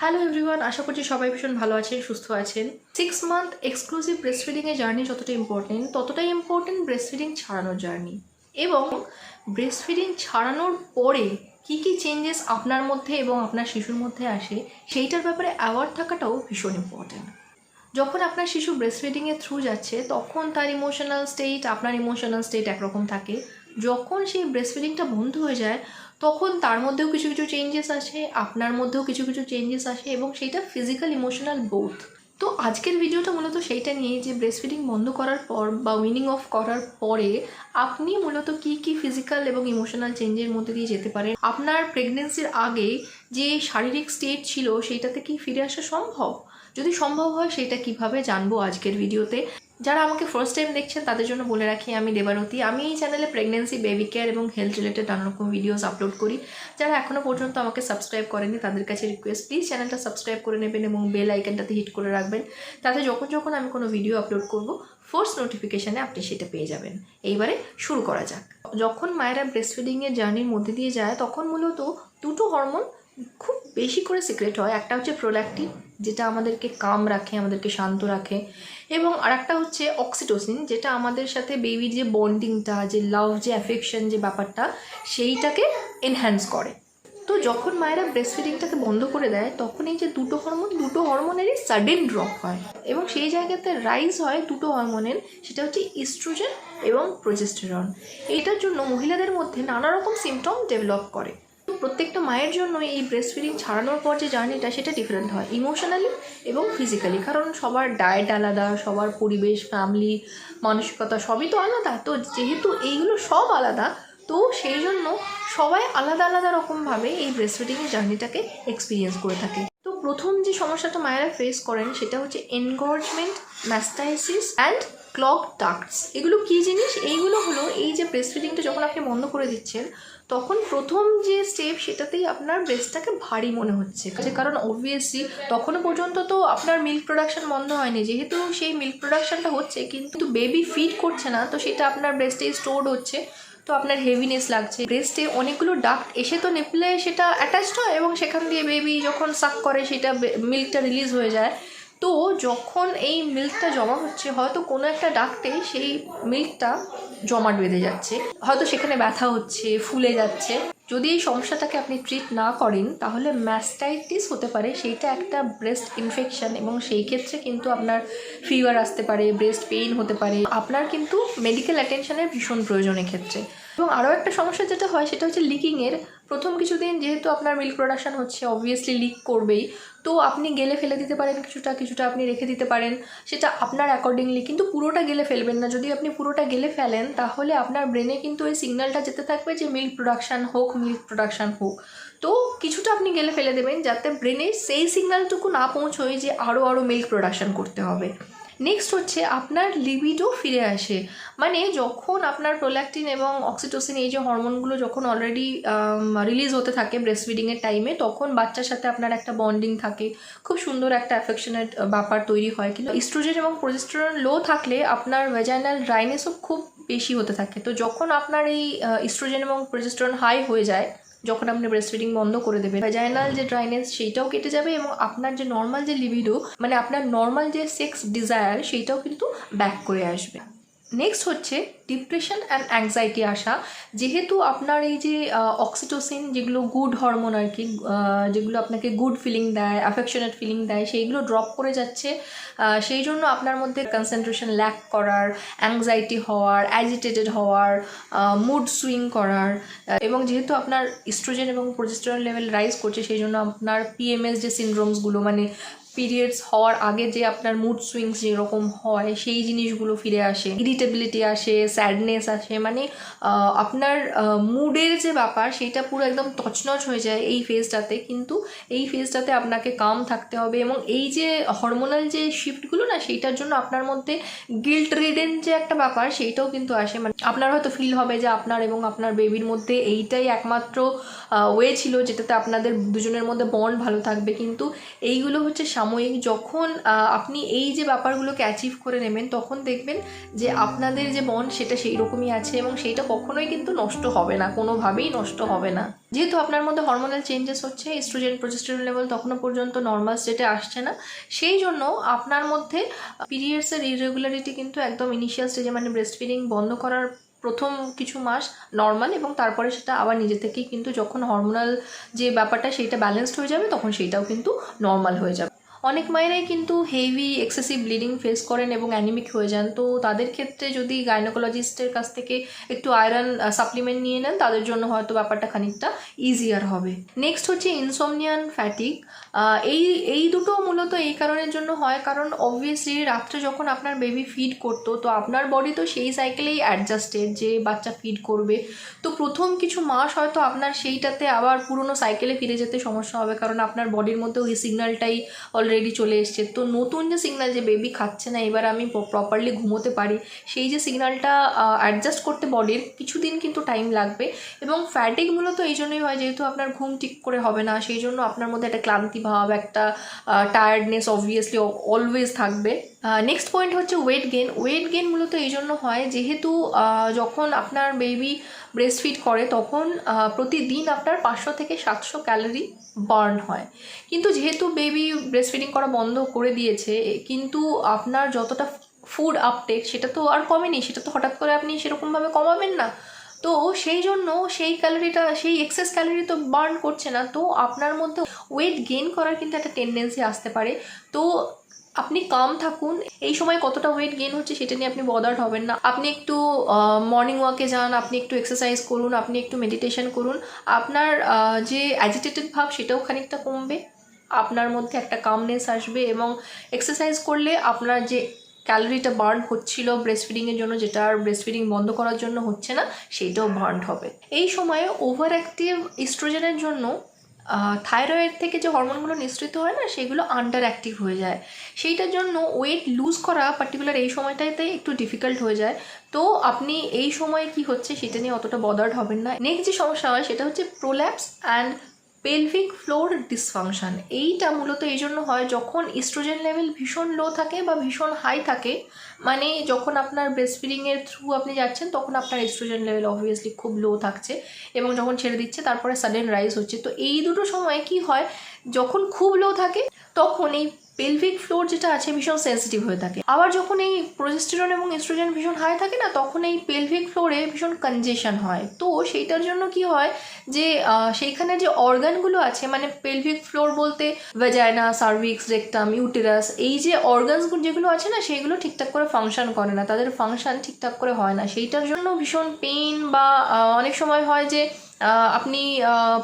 Hello everyone আশা করছি সবাই ভীষণ ভালো আছেন, সুস্থ আছেন। সিক্স মান্থ এক্সক্লুসিভ ব্রেস্ট ফিডিংয়ের জার্নি যতটা ইম্পর্টেন্ট ততটাই ইম্পর্টেন্ট ব্রেস্ট ফিডিং ছাড়ানোর জার্নি এবং ব্রেস্ট ফিডিং ছাড়ানোর পরে কী কী চেঞ্জেস আপনার মধ্যে এবং আপনার শিশুর মধ্যে আসে, সেইটার ব্যাপারে অ্যাওয়ার্ড থাকাটাও ভীষণ ইম্পর্টেন্ট যখন আপনার শিশু ব্রেস্ট ফিডিংয়ের থ্রু যাচ্ছে, তখন তার ইমোশনাল স্টেট আপনার ইমোশনাল স্টেট একরকম থাকে। যখন সেই ব্রেস্ট ফিডিংটা বন্ধ হয়ে যায় তখন তার মধ্যেও কিছু কিছু চেঞ্জেস আসে, আপনার মধ্যেও কিছু কিছু চেঞ্জেস আসে এবং সেইটা ফিজিক্যাল ইমোশনাল বোথ তো আজকের ভিডিওটা মূলত সেইটা নিয়ে যে ব্রেস্ট ফিডিং বন্ধ করার পর বা উইনিং অফ করার পরে আপনি মূলত কি কি ফিজিক্যাল এবং ইমোশনাল চেঞ্জের মধ্যে দিয়ে যেতে পারেন? আপনার প্রেগনেন্সির আগে যে শারীরিক স্টেট ছিল, সেইটাতে কি ফিরে আসা সম্ভব? যদি সম্ভব হয় সেটা কীভাবে জানব আজকের ভিডিওতে যারা আমাকে ফার্স্ট টাইম দেখছেন, তাদের জন্য বলে রাখি, আমি দেবারতী। আমি এই চ্যানেলে প্রেগনেন্সি বেবি কেয়ার এবং হেলথ রিলেটেড নানা রকম ভিডিওস আপলোড করি। যারা এখনও পর্যন্ত আমাকে সাবস্ক্রাইব করেনি, তাদের কাছে রিকোয়েস্ট প্লিজ চ্যানেলটা সাবস্ক্রাইব করে নেবেন এবং বেল আইকনটাতে হিট করে রাখবেন। তাতে যখন যখন আমি কোনো ভিডিও আপলোড করব ফার্স্ট নোটিফিকেশানে আপনি সেটা পেয়ে যাবেন। এইবারে শুরু করা যাক। যখন মায়েরা ব্রেস্ট ফিডিংয়ের জার্নির মধ্যে দিয়ে যায়, তখন মূলত দুটো হরমোন খুব বেশি করে সিক্রেট হয়। একটা হচ্ছে প্রোল্যাক্টিন যেটা আমাদেরকে কাম রাখে, আমাদেরকে শান্ত রাখে। এবং আরেকটা হচ্ছে অক্সিটোসিন যেটা আমাদের সাথে বেবির যে বন্ডিংটা যে লাভ যে অ্যাফেকশন যে ব্যাপারটা, সেইটাকে এনহ্যান্স করে। তো যখন মায়েরা ব্রেস্ট ফিডিংটাকে বন্ধ করে দেয়, তখন এই যে দুটো হরমোন দুটো হরমোনেরই সাডেন ড্রপ হয়। এবং সেই জায়গাতে রাইজ হয় দুটো হরমোনের সেটা হচ্ছে ইস্ট্রোজেন এবং প্রোজেস্টেরন এইটার জন্য মহিলাদের মধ্যে নানা রকম সিমটম ডেভেলপ করে। প্রত্যেকটা মায়ের জন্য এই ব্রেস্ট ফিডিং ছাড়ানোর পর যে জার্নিটা, সেটা ডিফারেন্ট হয়। ইমোশনালি এবং ফিজিক্যালি কারণ সবার ডায়েট আলাদা, সবার পরিবেশ ফ্যামিলি মানসিকতা সবই তো আলাদা। তো যেহেতু এইগুলো সব আলাদা, তো সেই জন্য সবাই আলাদা আলাদা রকমভাবে এই ব্রেস্ট ফিডিংয়ের জার্নিটাকে এক্সপিরিয়েন্স করে থাকে। তো প্রথম যে সমস্যাটা মায়েরা ফেস করেন, সেটা হচ্ছে engorgement mastitis and clog ducts এগুলো কী জিনিস? এইগুলো হলো এই যে ব্রেস্ট ফিডিংটা যখন আপনি বন্ধ করে দিচ্ছেন, তখন প্রথম যে স্টেপ সেটাতেই আপনার ব্রেস্টটাকে ভারী মনে হচ্ছে। কারণ অবভিয়াসলি তখনও পর্যন্ত তো আপনার মিল্ক প্রোডাকশন বন্ধ হয়নি। যেহেতু সেই মিল্ক প্রোডাকশনটা হচ্ছে, কিন্তু বেবি ফিড করছে না, তো সেটা আপনার ব্রেস্টেই স্টোর হচ্ছে, তো আপনার হেভিনেস লাগছে। ব্রেস্টে অনেকগুলো ডাক্ট এসে তো নেপলে সেটা অ্যাটাচড হয় এবং সেখান দিয়ে বেবি যখন সাক করে, সেটা মিল্কটা রিলিজ হয়ে যায়। তো যখন এই মিল্কটা জমা হচ্ছে, হয়তো কোনো একটা ডাক্টে সেই মিল্কটা জমাট বেঁধে যাচ্ছে। হয়তো সেখানে ব্যথা হচ্ছে, ফুলে যাচ্ছে। যদি এই সমস্যাটাকে আপনি ট্রিট না করেন, তাহলে ম্যাস্টাইটিস হতে পারে। সেইটা একটা ব্রেস্ট ইনফেকশন এবং সেই ক্ষেত্রে কিন্তু আপনার ফিভার আসতে পারে ব্রেস্ট পেইন হতে পারে। আপনার কিন্তু মেডিকেল অ্যাটেনশনের ভীষণ প্রয়োজন ক্ষেত্রে এবং আরও একটা সমস্যা যেটা হয়, সেটা হচ্ছে লিকিংয়ের প্রথম কিছুদিন যেহেতু আপনার মিল্ক প্রোডাকশান হচ্ছে অবভিয়াসলি লিক করবেই। তো আপনি গেলে ফেলে দিতে পারেন কিছুটা কিছুটা আপনি রেখে দিতে পারেন। সেটা আপনার অ্যাকর্ডিংলি কিন্তু পুরোটা গেলে ফেলবেন না। যদি আপনি পুরোটা গেলে ফেলেন, তাহলে আপনার ব্রেনে কিন্তু ওই সিগন্যালটা যেতে থাকবে যে মিল্ক প্রোডাকশান হোক মিল্ক প্রোডাকশান হোক। তো কিছুটা আপনি গেলে ফেলে দেবেন যাতে ব্রেনে সেই সিগন্যালটুকু না পৌঁছোয় যে আরও আরও মিল্ক প্রোডাকশান করতে হবে। নেক্সট হচ্ছে আপনার লিবিডও ফিরে আসে। মানে যখন আপনার প্রোল্যাক্টিন এবং অক্সিটোসিন এই যে হরমোনগুলো যখন অলরেডি রিলিজ হতে থাকে ব্রেস্ট ফিডিংয়ের টাইমে তখন বাচ্চার সাথে আপনার একটা বন্ডিং থাকে। খুব সুন্দর একটা অ্যাফেকশনের ব্যাপার তৈরি হয়। কিন্তু ইস্ট্রোজেন এবং প্রোজেস্টেরন লো থাকলে আপনার ভেজাইনাল ড্রাইনেসও খুব বেশি হতে থাকে। তো যখন আপনার এই ইস্ট্রোজেন এবং প্রোজেস্টেরন হাই হয়ে যায় যখন আপনি ব্রেস্ট ফিডিং বন্ধ করে দেবেন ভ্যাজাইনাল যে ড্রাইনেস সেইটাও কেটে যাবে এবং আপনার যে নর্মাল যে লিবিডো মানে আপনার নর্মাল যে সেক্স ডিজায়ার সেইটাও কিন্তু ব্যাক করে আসবে। নেক্সট হচ্ছে ডিপ্রেশন অ্যান্ড অ্যাংজাইটি আসা যেহেতু আপনার এই যে অক্সিটোসিন যেগুলো গুড হরমোন আর কি যেগুলো আপনাকে গুড ফিলিং দেয় অ্যাফেকশনেট ফিলিং দেয়, সেইগুলো ড্রপ করে যাচ্ছে সেই জন্য আপনার মধ্যে কনসেন্ট্রেশন ল্যাক করার অ্যাংজাইটি হওয়ার অ্যাজিটেটেড হওয়ার মুড সুইং করার এবং যেহেতু আপনার ইস্ট্রোজেন এবং প্রোজেস্টেরন লেভেল রাইজ করছে, সেই জন্য আপনার পিএমএস যে সিনড্রোমসগুলো মানে পিরিয়ডস হওয়ার আগে যে আপনার মুড সুইংস যেরকম হয়, সেই জিনিসগুলো ফিরে আসে। ইরিটেবিলিটি আসে স্যাডনেস আসে মানে আপনার মুডের যে ব্যাপার, সেটা পুরো একদম তছনছ হয়ে যায় এই ফেজটাতে কিন্তু এই ফেজটাতে আপনাকে কাম থাকতে হবে এবং এই যে হরমোনাল যে শিফটগুলো না, সেইটার জন্য আপনার মধ্যে গিল্ট রিডেন যে একটা ব্যাপার, সেইটাও কিন্তু আসে। মানে আপনার হয়তো ফিল হবে যে আপনার এবং আপনার বেবির মধ্যে এইটাই একমাত্র ওয়ে ছিল যেটাতে আপনাদের দুজনের মধ্যে বন্ড ভালো থাকবে। কিন্তু এইগুলো হচ্ছে সাময়িক যখন আপনি এই যে ব্যাপারগুলোকে অ্যাচিভ করে নেবেন, তখন দেখবেন যে আপনাদের যে বন্ড সেটা সেই রকমই আছে এবং সেইটা কখনোই কিন্তু নষ্ট হবে না, কোনোভাবেই নষ্ট হবে না। যেহেতু আপনার মধ্যে হরমোনাল চেঞ্জেস হচ্ছে ইস্ট্রোজেন প্রজেস্টেরন লেভেল তখনও পর্যন্ত নর্মাল স্টেটে আসছে না, সেই জন্য আপনার মধ্যে পিরিয়ডসের ইরেগুলারিটি কিন্তু একদম ইনিশিয়াল স্টেজে মানে ব্রেস্ট ফিডিং বন্ধ করার প্রথম কিছু মাস নর্মাল এবং তারপরে সেটা আবার নিজে থেকেই কিন্তু যখন হরমোনাল যে ব্যাপারটা, সেইটা ব্যালেন্সড হয়ে যাবে, তখন সেইটাও কিন্তু নর্মাল হয়ে যাবে। অনেক মায়েরাই কিন্তু হেভি এক্সেসিভ ব্লিডিং ফেস করেন এবং অ্যানিমিক হয়ে যান। তো তাদের ক্ষেত্রে যদি গাইনোকোলজিস্টের কাছ থেকে একটু আয়রন সাপ্লিমেন্ট নিয়ে নেন, তাদের জন্য হয়তো ব্যাপারটা খানিকটা ইজিয়ার হবে। নেক্সট হচ্ছে ইনসোমনিয়ান ফ্যাটিক এই এই দুটো মূলত এই কারণের জন্য হয় কারণ অবভিয়াসলি রাত্রে যখন আপনার বেবি ফিড করতো, তো আপনার বডি তো সেই সাইকেলেই অ্যাডজাস্টেড যে বাচ্চা ফিড করবে। তো প্রথম কিছু মাস হয়তো আপনার সেইটাতে আবার পুরনো সাইকেলে ফিরে যেতে সমস্যা হবে কারণ আপনার বডির মধ্যে ওই সিগন্যালটাই অলরেডি চলে এসছে। তো নতুন যে সিগনাল যে বেবি খাচ্ছে না, এবার আমি প্রপারলি ঘুমোতে পারি, সেই যে সিগনালটা অ্যাডজাস্ট করতে বডির কিছুদিন কিন্তু টাইম লাগবে। এবং ফ্যাটিক মূলত এই জন্যই হয়, যেহেতু আপনার ঘুম ঠিক করে হবে না, সেই জন্য আপনার মধ্যে একটা ক্লান্তি ভাব, একটা টায়ার্ডনেস অবভিয়াসলি অলওয়েজ থাকবে। নেক্সট পয়েন্ট হচ্ছে ওয়েট গেন ওয়েট গেন মূলত এই জন্য হয় যেহেতু যখন আপনার বেবি ব্রেস্ট ফিড করে, তখন প্রতিদিন আপনার পাঁচশো থেকে সাতশো ক্যালোরি বার্ন হয়। কিন্তু যেহেতু বেবি ব্রেস্ট ফিডিং করা বন্ধ করে দিয়েছে কিন্তু আপনার যতটা ফুড আপটেক সেটা তো আর কমেনি, সেটা তো হঠাৎ করে আপনি সেরকমভাবে কমাবেন না। তো সেই জন্য সেই ক্যালোরিটা সেই এক্সেস ক্যালোরি তো বার্ন করছে না। তো আপনার মধ্যে ওয়েট গেইন করার কিন্তু একটা টেন্ডেন্সি আসতে পারে। তো আপনি কাম থাকুন। এই সময় কতটা ওয়েট গেইন হচ্ছে সেটা নিয়ে আপনি বদার্ড হবেন না। আপনি একটু মর্নিং ওয়াকে যান, আপনি একটু এক্সারসাইজ করুন, আপনি একটু মেডিটেশন করুন। আপনার যে অ্যাজিটেটেড ভাব সেটাও খানিকটা কমবে। আপনার মধ্যে একটা কামনেস আসবে এবং এক্সারসাইজ করলে আপনার যে ক্যালোরিটা বার্ন হচ্ছিল ব্রেস্ট ফিডিংয়ের জন্য, যেটা আর ব্রেস্ট ফিডিং বন্ধ করার জন্য হচ্ছে না, সেইটাও বার্ন হবে। এই সময়ে ওভার অ্যাক্টিভ ইস্ট্রোজেনের জন্য থাইরয়েড থেকে যে হরমোনগুলো নিঃসৃত হয় না, সেগুলো আন্ডার অ্যাক্টিভ হয়ে যায়। সেইটার জন্য ওয়েট লুজ করা পার্টিকুলার এই সময়টাতে একটু ডিফিকাল্ট হয়ে যায়। তো আপনি এই সময়ে কি হচ্ছে সেটা নিয়ে অতটা বদার্ড হবেন না। নেক্সট যে সমস্যা হয়, সেটা হচ্ছে prolapse and pelvic floor dysfunction এইটা মূলত এই জন্য হয় যখন ইস্ট্রোজেন লেভেল ভীষণ লো থাকে বা ভীষণ হাই থাকে মানে যখন আপনার ব্রেস্ট ফিডিংয়ের থ্রু আপনি যাচ্ছেন, তখন আপনার ইস্ট্রোজেন লেভেল অবভিয়াসলি খুব লো থাকছে এবং যখন ছেড়ে দিচ্ছে, তারপরে সাডেন রাইজ হচ্ছে। তো এই দুটো সময় কি হয়, যখন খুব লো থাকে তখন এই পেলভিক ফ্লোর যেটা আছে, ভীষণ সেন্সিটিভ হয়ে থাকে। আবার যখন এই প্রজেস্টেরন এবং এস্ট্রোজেন ভীষণ হাই থাকে না, তখন এই পেলভিক ফ্লোরে ভীষণ কনজেশন হয়। তো সেইটার জন্য কি হয় যে সেইখানে যে অর্গানগুলো আছে মানে পেলভিক ফ্লোর বলতে ভেজাইনা সার্ভিক্স রেকটাম ইউটেরাস এই যে অর্গানসগুলো যেগুলো আছে না, সেইগুলো ঠিকঠাক করে ফাংশন করে না। তাদের ফাংশন ঠিকঠাক করে হয় না। সেইটার জন্য ভীষণ পেইন বা অনেক সময় হয় যে আপনি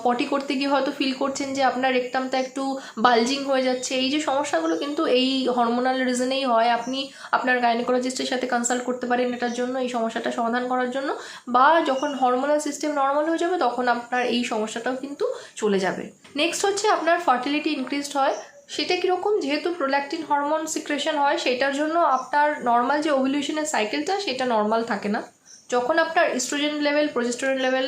পটি করতে গিয়ে হয়তো ফিল করছেন যে আপনার রেকটামটা একটু বালজিং হয়ে যাচ্ছে। এই যে সমস্যাগুলো কিন্তু এই হরমোনাল রিজনেই হয়, আপনি আপনার গাইনোকোলজিস্টের সাথে কনসাল্ট করতে পারেন এটার জন্য, এই সমস্যাটা সমাধান করার জন্য। বা যখন হরমোনাল সিস্টেম নর্মাল হয়ে যাবে, তখন আপনার এই সমস্যাটাও কিন্তু চলে যাবে। নেক্সট হচ্ছে আপনার ফার্টিলিটি ইনক্রিজড হয়। সেটা কীরকম? যেহেতু প্রোল্যাক্টিন হরমোন সিক্রেশন হয়, সেটার জন্য আপনার নর্মাল যে ওভলিউশনের সাইকেলটা সেটা নর্মাল থাকে না। যখন আপনার estrogen level progesterone level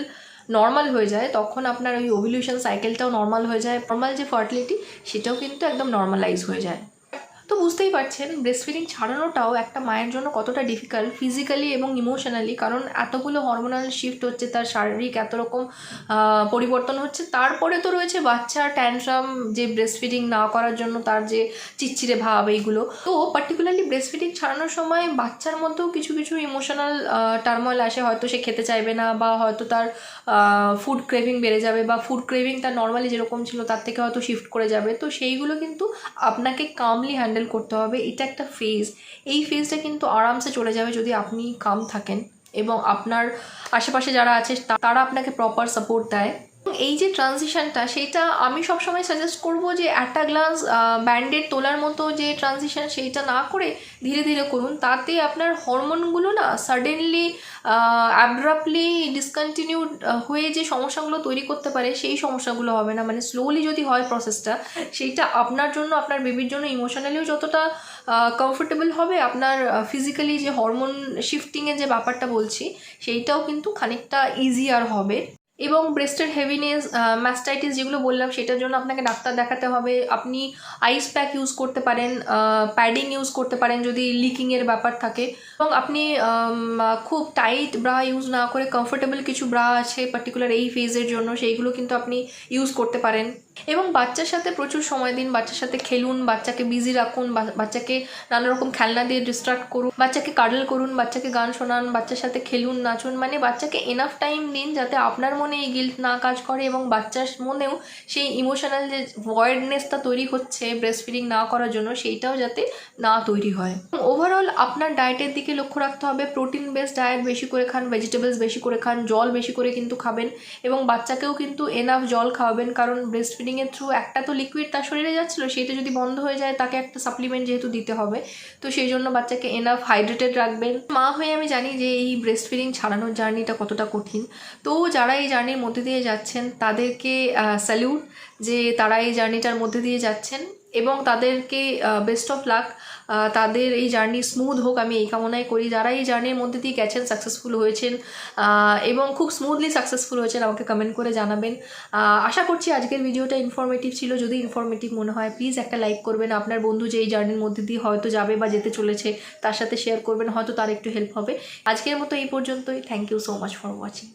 normal হয়ে যায়, তখন আপনার ওই ওভলিউশন সাইকেলটাও নর্মাল হয়ে যায়। নর্মাল যে ফার্টিলিটি সেটাও কিন্তু একদম নর্মালাইজ হয়ে যায়। তো বুঝতেই পারছেন ব্রেস্ট ফিডিং ছাড়ানোটাও একটা মায়ের জন্য কতটা ডিফিকাল্ট ফিজিক্যালি এবং ইমোশনালি কারণ এতগুলো হরমোনাল শিফট হচ্ছে, তার শারীরিক এত রকম পরিবর্তন হচ্ছে। তারপরে তো রয়েছে বাচ্চার ট্যান্ট্রাম যে ব্রেস্ট ফিডিং না করার জন্য তার যে চিচ্চিরে ভাব এইগুলো। তো পার্টিকুলারলি ব্রেস্ট ফিডিং ছাড়ানোর সময় বাচ্চার মধ্যেও কিছু কিছু ইমোশনাল টার্মল আসে। হয়তো সে খেতে চাইবে না বা হয়তো তার ফুড ক্রেভিং বেড়ে যাবে বা ফুড ক্রেভিং তার নর্মালি যেরকম ছিল তার থেকে হয়তো শিফট করে যাবে। তো সেইগুলো কিন্তু আপনাকে কামলি হ্যান্ডেল করতে হবে, এটা একটা ফেজ এই ফেজটা কিন্তু আরামসে চলে যাবে যদি আপনি কাম থাকেন এবং আপনার আশেপাশে যারা আছে, তারা আপনাকে প্রপার সাপোর্ট দেয়। এই যে ট্রানজিশনটা সেটা আমি সবসময় সাজেস্ট করব যে একটা গ্লাস ব্যান্ডেড তোলার মতো যে ট্রানজিশন সেইটা না করে ধীরে ধীরে করুন। তাতে আপনার হরমোনগুলো না সাডেনলি অ্যাব্রাপ্টলি ডিসকন্টিনিউড হয়ে যে সমস্যাগুলো তৈরি করতে পারে, সেই সমস্যাগুলো হবে না। মানে স্লোলি যদি হয় প্রসেসটা সেইটা আপনার জন্য, আপনার বেবির জন্য ইমোশনালিও যতটা কমফোর্টেবল হবে, আপনার ফিজিক্যালি যে হরমোন শিফটিংয়ের যে ব্যাপারটা বলছি, সেইটাও কিন্তু খানিকটা ইজিয়ার হবে। এবং ব্রেস্টের হেভিনেস ম্যাস্টাইটিস যেগুলো বললাম, সেটার জন্য আপনাকে ডাক্তার দেখাতে হবে। আপনি আইস প্যাক ইউজ করতে পারেন প্যাডিং ইউজ করতে পারেন যদি লিকিংয়ের ব্যাপার থাকে। এবং আপনি খুব টাইট ব্রা ইউজ না করে কমফোর্টেবল কিছু ব্রা আছে পার্টিকুলার এই ফেজের জন্য, সেইগুলো কিন্তু আপনি ইউজ করতে পারেন। এবং বাচ্চার সাথে প্রচুর সময় দিন, বাচ্চার সাথে খেলুন, বাচ্চাকে বিজি রাখুন বাচ্চাকে নানা রকম খেলনা দিয়ে ডিস্ট্রাক্ট করুন, বাচ্চাকে কাডল করুন, বাচ্চাকে গান শোনান, বাচ্চার সাথে খেলুন, নাচুন মানে বাচ্চাকে এনাফ টাইম দিন যাতে আপনার মনে এই গিল্ট না কাজ করে এবং বাচ্চার মনেও সেই ইমোশনাল যে ভয়েডনেসটা তৈরি হচ্ছে ব্রেস্ট ফিডিং না করার জন্য, সেইটাও যাতে না তৈরি হয়। ওভারঅল আপনার ডায়েটের দিকে লক্ষ্য রাখতে হবে প্রোটিন বেস ডায়েট বেশি করে খান ভেজিটেবলস বেশি করে খান, জল বেশি করে কিন্তু খাবেন এবং বাচ্চাকেও কিন্তু এনাফ জল খাওয়াবেন কারণ ব্রেস্ট ফিডিংয়ের থ্রু একটা তো লিকুইড তার শরীরে যাচ্ছিল সেইটা যদি বন্ধ হয়ে যায় তাকে একটা সাপ্লিমেন্ট যেহেতু দিতে হবে, তো সেই জন্য বাচ্চাকে এনাফ হাইড্রেটেড রাখবেন। মা হয়ে আমি জানি যে এই ব্রেস্ট ফিডিং ছাড়ানোর জার্নিটা কতটা কঠিন, তো যারা এই জার্নির মধ্যে দিয়ে যাচ্ছেন তাদেরকে স্যালিউট যে তারা এই জার্নিটার মধ্যে দিয়ে যাচ্ছেন। এবং তাদেরকে বেস্ট অফ লাক তাদের এই জার্নি স্মুথ হোক, আমি এই কামনাই করি। যারা এই জার্নির মধ্যে দিয়ে গেছেন সাকসেসফুল হয়েছেন এবং খুব স্মুথলি সাকসেসফুল হয়েছেন, আমাকে কমেন্ট করে জানাবেন। আশা করছি আজকের ভিডিওটা ইনফরমেটিভ ছিল। যদি ইনফরমেটিভ মনে হয় প্লিজ একটা লাইক করবেন। আপনার বন্ধু যে এই জার্নির মধ্যে দিয়ে হয়তো যাবে বা যেতে চলেছে, তার সাথে শেয়ার করবেন। হয়তো তার একটু হেল্প হবে। আজকের মতো এই পর্যন্তই। Thank you so much for watching